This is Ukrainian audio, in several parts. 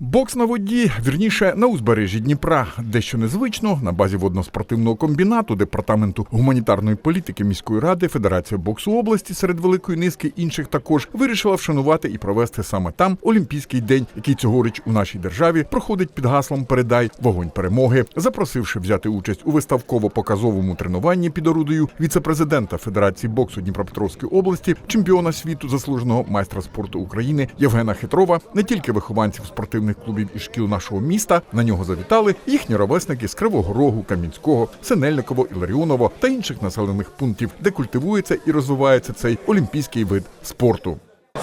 Бокс на воді, вірніше на узбережжі Дніпра, дещо незвично на базі водноспортивного комбінату департаменту гуманітарної політики міської ради Федерація боксу області серед великої низки інших також вирішила вшанувати і провести саме там Олімпійський день, який цьогоріч у нашій державі проходить під гаслом Передай вогонь перемоги, запросивши взяти участь у виставково-показовому тренуванні під орудою віце-президента Федерації боксу Дніпропетровської області, чемпіона світу, заслуженого майстра спорту України Євгена Хитрова, не тільки вихованців спортивних клубів і шкіл нашого міста. На нього завітали їхні ровесники з Кривого Рогу, Кам'янського, Синельниково, Іларіоново та інших населених пунктів, де культивується і розвивається цей олімпійський вид спорту.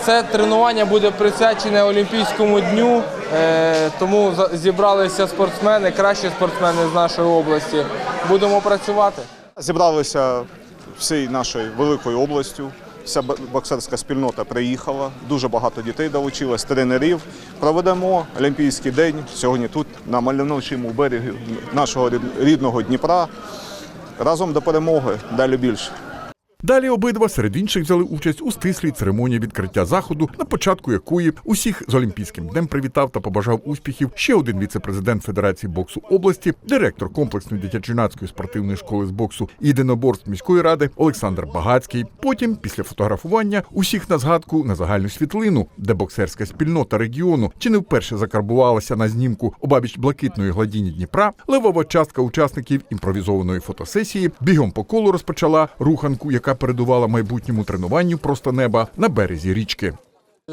Це тренування буде присвячене Олімпійському дню, е, тому за- зібралися спортсмени, кращі спортсмени з нашої області. Будемо працювати. Зібралися всією нашою великою областю. Вся боксерська спільнота приїхала, дуже багато дітей долучилось, тренерів. Проведемо Олімпійський день сьогодні тут, на мальовничому берегі нашого рідного Дніпра. Разом до перемоги, далі більше. Далі обидва серед інших взяли участь у стислій церемонії відкриття заходу, на початку якої усіх з Олімпійським днем привітав та побажав успіхів ще один віце-президент Федерації боксу області, директор комплексної дитячо-юнацької спортивної школи з боксу і єдиноборств міської ради Олександр Багацький. Потім, після фотографування, усіх на згадку на загальну світлину, де боксерська спільнота регіону чи не вперше закарбувалася на знімку обабіч блакитної гладіні Дніпра, левова частка учасників імпровізованої фотосесії бігом по колу розпочала руханку, яка передувала майбутньому тренуванню просто неба на березі річки.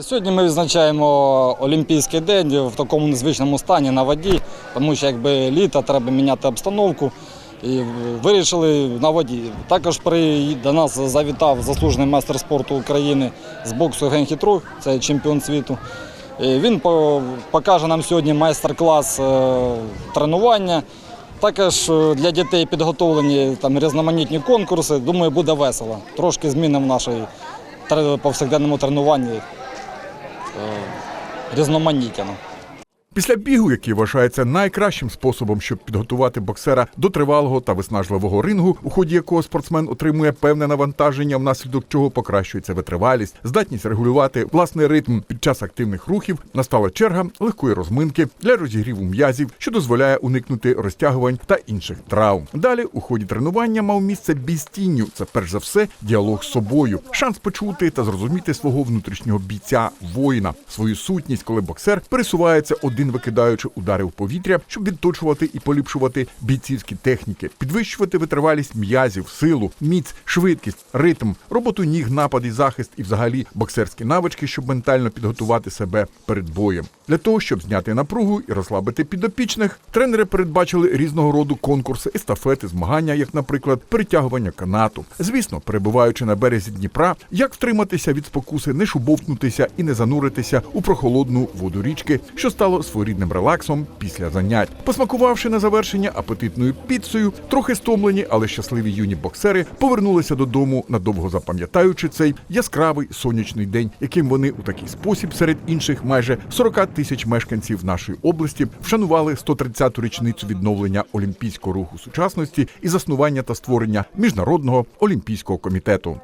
Сьогодні ми відзначаємо Олімпійський день в такому незвичному стані на воді, тому що якби літо треба міняти обстановку. І вирішили на воді. Також при, до нас завітав заслужений майстер спорту України з боксу Ген Хітрук, це чемпіон світу. І він покаже нам сьогодні майстер-клас е, тренування. Також е, для дітей підготовлені там різноманітні конкурси. Думаю, буде весело. Трошки зміни в нашій повсякденному тренуванні різноманітяно. ну. Після бігу, який вважається найкращим способом, щоб підготувати боксера до тривалого та виснажливого рингу, у ході якого спортсмен отримує певне навантаження, внаслідок чого покращується витривалість, здатність регулювати власний ритм під час активних рухів, настала черга легкої розминки для розігріву м'язів, що дозволяє уникнути розтягувань та інших травм. Далі у ході тренування мав місце бій з тінню. Це перш за все діалог з собою, шанс почути та зрозуміти свого внутрішнього бійця, воїна, свою сутність, коли боксер пересувається один викидаючи удари в повітря, щоб відточувати і поліпшувати бійцівські техніки, підвищувати витривалість м'язів, силу, міць, швидкість, ритм, роботу ніг, напад і захист, і взагалі боксерські навички, щоб ментально підготувати себе перед боєм. Для того, щоб зняти напругу і розслабити підопічних, тренери передбачили різного роду конкурси, естафети, змагання, як, наприклад, перетягування канату. Звісно, перебуваючи на березі Дніпра, як втриматися від спокуси, не шубовтнутися і не зануритися у прохолодну воду річки, що стало своєрідним релаксом після занять. Посмакувавши на завершення апетитною піцею, трохи стомлені, але щасливі юні боксери повернулися додому, надовго запам'ятаючи цей яскравий сонячний день, яким вони у такий спосіб серед інших майже 40 тисяч мешканців нашої області вшанували 130-ту річницю відновлення олімпійського руху сучасності і заснування та створення міжнародного олімпійського комітету.